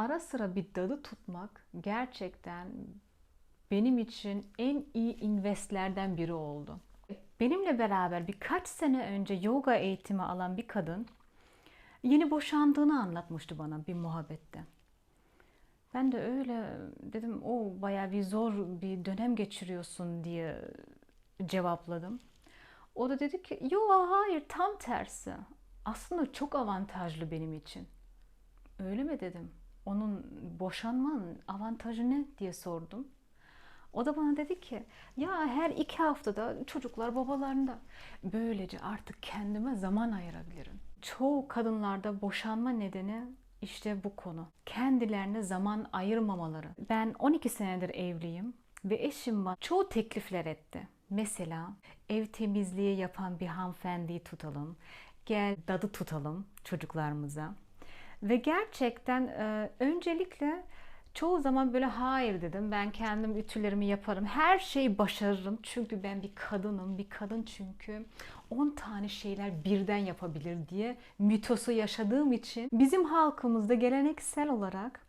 ara sıra bir dadı tutmak gerçekten benim için en iyi investlerden biri oldu. Benimle beraber birkaç sene önce yoga eğitimi alan bir kadın yeni boşandığını anlatmıştı bana bir muhabbette. Ben de öyle dedim o bayağı bir zor bir dönem geçiriyorsun diye cevapladım. O da dedi ki yo hayır tam tersi. Aslında çok avantajlı benim için. Öyle mi dedim. Onun boşanmanın avantajı ne diye sordum. O da bana dedi ki ya her iki haftada çocuklar babalarında. Böylece artık kendime zaman ayırabilirim. Çoğu kadınlarda boşanma nedeni işte bu konu. Kendilerine zaman ayırmamaları. Ben 12 senedir evliyim ve eşim bana çoğu teklifler etti. Mesela ev temizliği yapan bir hanımefendiyi tutalım. Gel dadı tutalım çocuklarımıza. Ve gerçekten e, öncelikle çoğu zaman böyle hayır dedim. Ben kendim ütülerimi yaparım. Her şeyi başarırım. Çünkü ben bir kadınım. Bir kadın çünkü 10 tane şeyler birden yapabilir diye mitosu yaşadığım için bizim halkımızda geleneksel olarak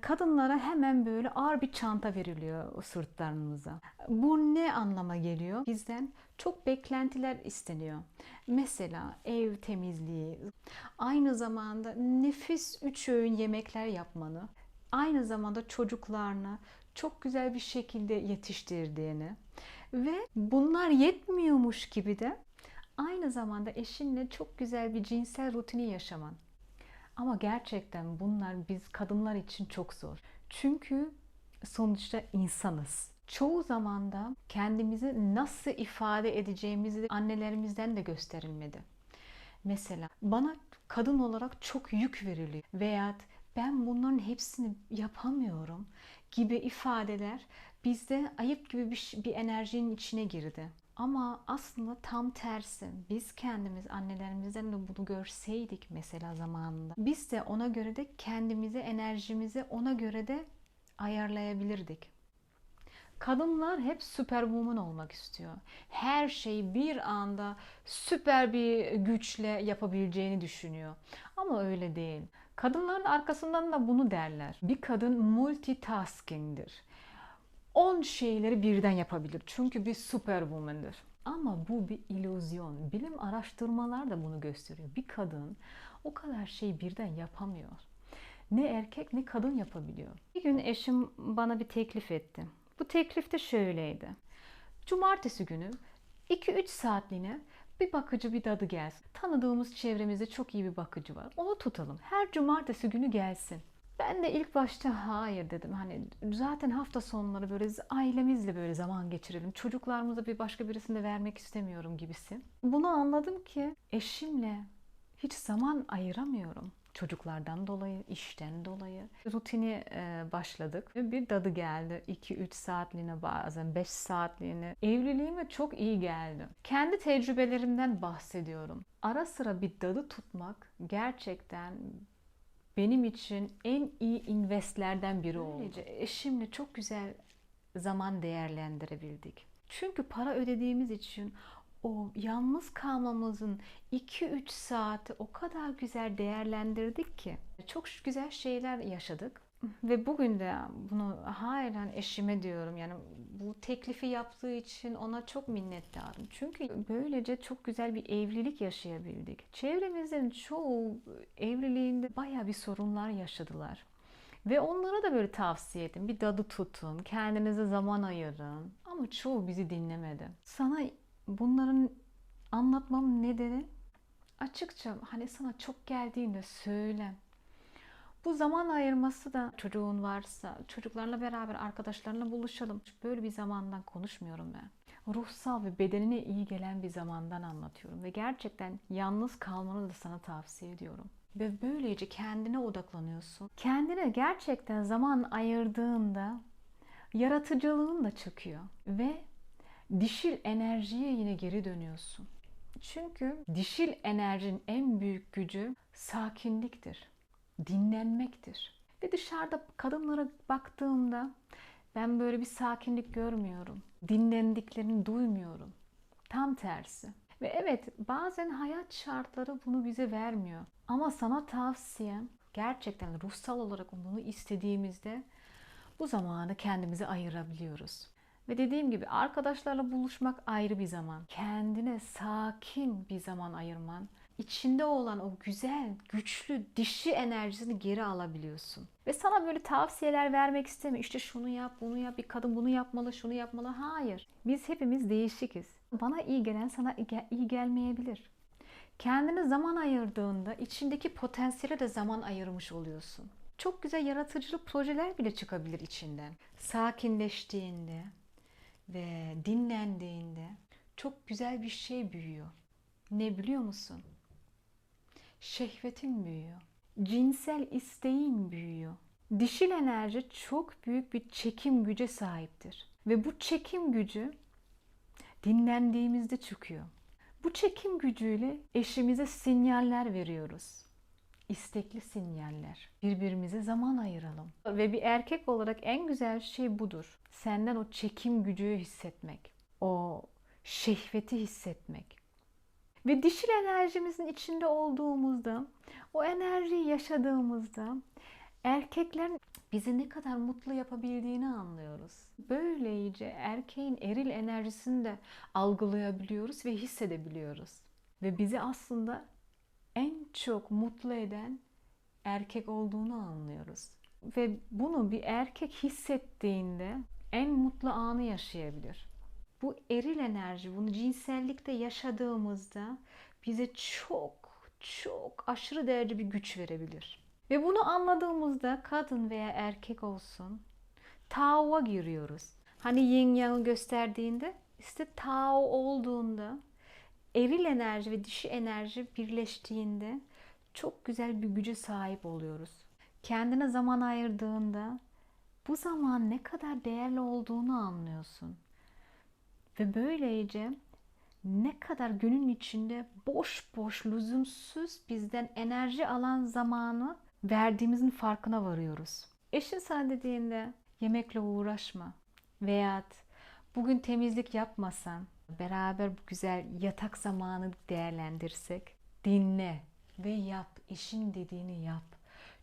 kadınlara hemen böyle ağır bir çanta veriliyor sırtlarımıza. Bu ne anlama geliyor? Bizden çok beklentiler isteniyor. Mesela ev temizliği, aynı zamanda nefis üç öğün yemekler yapmanı, aynı zamanda çocuklarını çok güzel bir şekilde yetiştirdiğini ve bunlar yetmiyormuş gibi de aynı zamanda eşinle çok güzel bir cinsel rutini yaşaman. Ama gerçekten bunlar biz kadınlar için çok zor. Çünkü sonuçta insanız. Çoğu zamanda kendimizi nasıl ifade edeceğimizi annelerimizden de gösterilmedi. Mesela bana kadın olarak çok yük veriliyor veya ben bunların hepsini yapamıyorum gibi ifadeler bizde ayıp gibi bir, bir enerjinin içine girdi. Ama aslında tam tersi. Biz kendimiz annelerimizden de bunu görseydik mesela zamanında. Biz de ona göre de kendimizi, enerjimizi ona göre de ayarlayabilirdik. Kadınlar hep süperwoman olmak istiyor. Her şeyi bir anda süper bir güçle yapabileceğini düşünüyor. Ama öyle değil. Kadınların arkasından da bunu derler. Bir kadın multitasking'dir. 10 şeyleri birden yapabilir. Çünkü bir superwoman'dır. Ama bu bir illüzyon. Bilim araştırmalar da bunu gösteriyor. Bir kadın o kadar şeyi birden yapamıyor. Ne erkek ne kadın yapabiliyor. Bir gün eşim bana bir teklif etti. Bu teklif de şöyleydi. Cumartesi günü 2-3 saatliğine bir bakıcı bir dadı gelsin. Tanıdığımız çevremizde çok iyi bir bakıcı var. Onu tutalım. Her cumartesi günü gelsin. Ben de ilk başta hayır dedim. Hani zaten hafta sonları böyle ailemizle böyle zaman geçirelim. Çocuklarımıza bir başka birisini vermek istemiyorum gibisi. Bunu anladım ki eşimle hiç zaman ayıramıyorum. Çocuklardan dolayı, işten dolayı. Rutini e, başladık bir dadı geldi. 2-3 saatliğine bazen 5 saatliğine. Evliliğime çok iyi geldi. Kendi tecrübelerimden bahsediyorum. Ara sıra bir dadı tutmak gerçekten benim için en iyi investlerden biri oldu. Böylece eşimle çok güzel zaman değerlendirebildik. Çünkü para ödediğimiz için o yalnız kalmamızın 2-3 saati o kadar güzel değerlendirdik ki çok güzel şeyler yaşadık. Ve bugün de bunu halen eşime diyorum yani bu teklifi yaptığı için ona çok minnettarım. Çünkü böylece çok güzel bir evlilik yaşayabildik. Çevremizin çoğu evliliğinde baya bir sorunlar yaşadılar. Ve onlara da böyle tavsiye ettim. Bir dadı tutun, kendinize zaman ayırın. Ama çoğu bizi dinlemedi. Sana bunların anlatmam nedeni açıkça hani sana çok geldiğinde söyle. Bu zaman ayırması da çocuğun varsa çocuklarla beraber arkadaşlarla buluşalım. Böyle bir zamandan konuşmuyorum ben. Ruhsal ve bedenine iyi gelen bir zamandan anlatıyorum. Ve gerçekten yalnız kalmanı da sana tavsiye ediyorum. Ve böylece kendine odaklanıyorsun. Kendine gerçekten zaman ayırdığında yaratıcılığın da çıkıyor. Ve dişil enerjiye yine geri dönüyorsun. Çünkü dişil enerjinin en büyük gücü sakinliktir dinlenmektir. Ve dışarıda kadınlara baktığımda ben böyle bir sakinlik görmüyorum. Dinlendiklerini duymuyorum. Tam tersi. Ve evet bazen hayat şartları bunu bize vermiyor. Ama sana tavsiyem gerçekten ruhsal olarak bunu istediğimizde bu zamanı kendimize ayırabiliyoruz. Ve dediğim gibi arkadaşlarla buluşmak ayrı bir zaman. Kendine sakin bir zaman ayırman, içinde olan o güzel, güçlü, dişi enerjisini geri alabiliyorsun. Ve sana böyle tavsiyeler vermek istemiyor. İşte şunu yap, bunu yap, bir kadın bunu yapmalı, şunu yapmalı. Hayır. Biz hepimiz değişikiz. Bana iyi gelen sana iyi gelmeyebilir. Kendine zaman ayırdığında içindeki potansiyele de zaman ayırmış oluyorsun. Çok güzel yaratıcılık projeler bile çıkabilir içinden. Sakinleştiğinde ve dinlendiğinde çok güzel bir şey büyüyor. Ne biliyor musun? Şehvetin büyüyor. Cinsel isteğin büyüyor. Dişil enerji çok büyük bir çekim güce sahiptir. Ve bu çekim gücü dinlendiğimizde çıkıyor. Bu çekim gücüyle eşimize sinyaller veriyoruz. İstekli sinyaller. Birbirimize zaman ayıralım. Ve bir erkek olarak en güzel şey budur. Senden o çekim gücü hissetmek. O şehveti hissetmek. Ve dişil enerjimizin içinde olduğumuzda, o enerjiyi yaşadığımızda erkeklerin bizi ne kadar mutlu yapabildiğini anlıyoruz. Böylece erkeğin eril enerjisini de algılayabiliyoruz ve hissedebiliyoruz. Ve bizi aslında en çok mutlu eden erkek olduğunu anlıyoruz. Ve bunu bir erkek hissettiğinde en mutlu anı yaşayabilir. Bu eril enerji, bunu cinsellikte yaşadığımızda bize çok çok aşırı derece bir güç verebilir. Ve bunu anladığımızda kadın veya erkek olsun Tao'ya giriyoruz. Hani yin yang gösterdiğinde işte Tao olduğunda eril enerji ve dişi enerji birleştiğinde çok güzel bir güce sahip oluyoruz. Kendine zaman ayırdığında bu zaman ne kadar değerli olduğunu anlıyorsun. Ve böylece ne kadar günün içinde boş boş, lüzumsuz bizden enerji alan zamanı verdiğimizin farkına varıyoruz. Eşin sana dediğinde yemekle uğraşma veya bugün temizlik yapmasan beraber bu güzel yatak zamanı değerlendirsek dinle ve yap. Eşin dediğini yap.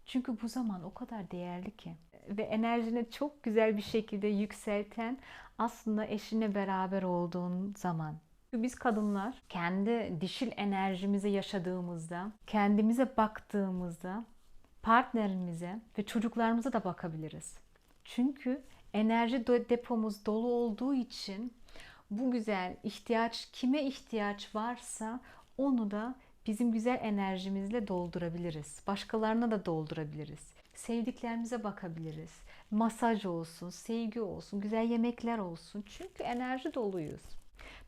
Çünkü bu zaman o kadar değerli ki ve enerjini çok güzel bir şekilde yükselten aslında eşinle beraber olduğun zaman. Biz kadınlar kendi dişil enerjimizi yaşadığımızda, kendimize baktığımızda partnerimize ve çocuklarımıza da bakabiliriz. Çünkü enerji depomuz dolu olduğu için bu güzel ihtiyaç kime ihtiyaç varsa onu da bizim güzel enerjimizle doldurabiliriz. Başkalarına da doldurabiliriz. Sevdiklerimize bakabiliriz. Masaj olsun, sevgi olsun, güzel yemekler olsun. Çünkü enerji doluyuz.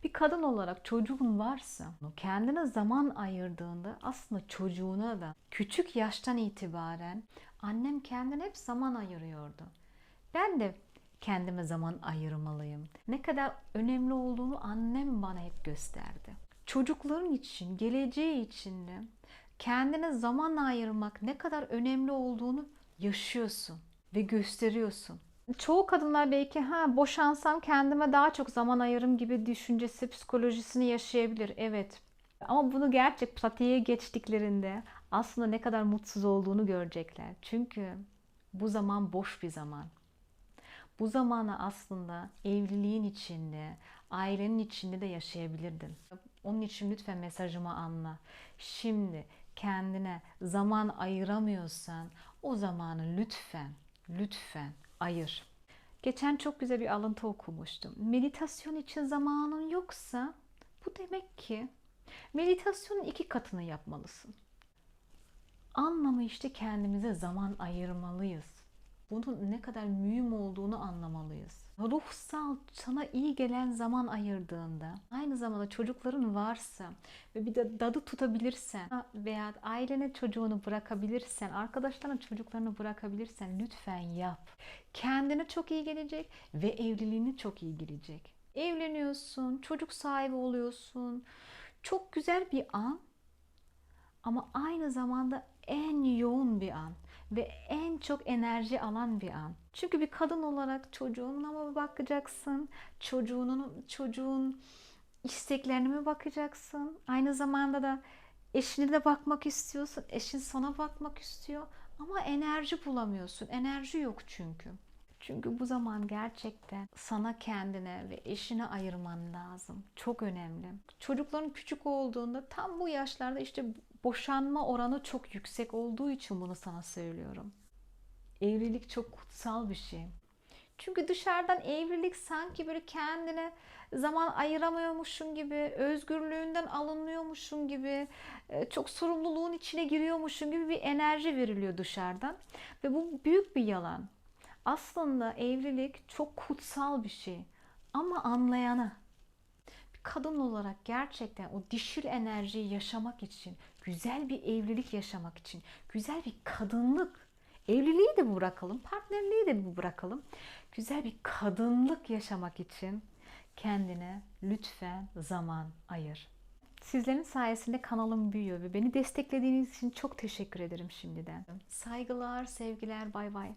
Bir kadın olarak çocuğun varsa kendine zaman ayırdığında aslında çocuğuna da küçük yaştan itibaren annem kendine hep zaman ayırıyordu. Ben de kendime zaman ayırmalıyım. Ne kadar önemli olduğunu annem bana hep gösterdi. Çocukların için, geleceği için de kendine zaman ayırmak ne kadar önemli olduğunu yaşıyorsun ve gösteriyorsun. Çoğu kadınlar belki ha boşansam kendime daha çok zaman ayırırım gibi düşüncesi, psikolojisini yaşayabilir. Evet. Ama bunu gerçek pratiğe geçtiklerinde aslında ne kadar mutsuz olduğunu görecekler. Çünkü bu zaman boş bir zaman. Bu zamanı aslında evliliğin içinde, ailenin içinde de yaşayabilirdin. Onun için lütfen mesajımı anla. Şimdi kendine zaman ayıramıyorsan o zamanı lütfen, lütfen ayır. Geçen çok güzel bir alıntı okumuştum. Meditasyon için zamanın yoksa bu demek ki meditasyonun iki katını yapmalısın. Anlamı işte kendimize zaman ayırmalıyız bunun ne kadar mühim olduğunu anlamalıyız. Ruhsal sana iyi gelen zaman ayırdığında aynı zamanda çocukların varsa ve bir de dadı tutabilirsen veya ailene çocuğunu bırakabilirsen, arkadaşlarına çocuklarını bırakabilirsen lütfen yap. Kendine çok iyi gelecek ve evliliğine çok iyi gelecek. Evleniyorsun, çocuk sahibi oluyorsun. Çok güzel bir an ama aynı zamanda en yoğun bir an ve en çok enerji alan bir an. Çünkü bir kadın olarak çocuğuna mı bakacaksın? Çocuğunun çocuğun isteklerine mi bakacaksın? Aynı zamanda da eşine de bakmak istiyorsun. Eşin sana bakmak istiyor. Ama enerji bulamıyorsun. Enerji yok çünkü. Çünkü bu zaman gerçekten sana kendine ve eşine ayırman lazım. Çok önemli. Çocukların küçük olduğunda tam bu yaşlarda işte boşanma oranı çok yüksek olduğu için bunu sana söylüyorum. Evlilik çok kutsal bir şey. Çünkü dışarıdan evlilik sanki böyle kendine zaman ayıramıyormuşsun gibi, özgürlüğünden alınıyormuşsun gibi, e, çok sorumluluğun içine giriyormuşsun gibi bir enerji veriliyor dışarıdan. Ve bu büyük bir yalan. Aslında evlilik çok kutsal bir şey. Ama anlayana, kadın olarak gerçekten o dişil enerjiyi yaşamak için, güzel bir evlilik yaşamak için, güzel bir kadınlık, evliliği de bırakalım, partnerliği de bırakalım. Güzel bir kadınlık yaşamak için kendine lütfen zaman ayır. Sizlerin sayesinde kanalım büyüyor ve beni desteklediğiniz için çok teşekkür ederim şimdiden. Saygılar, sevgiler, bay bay.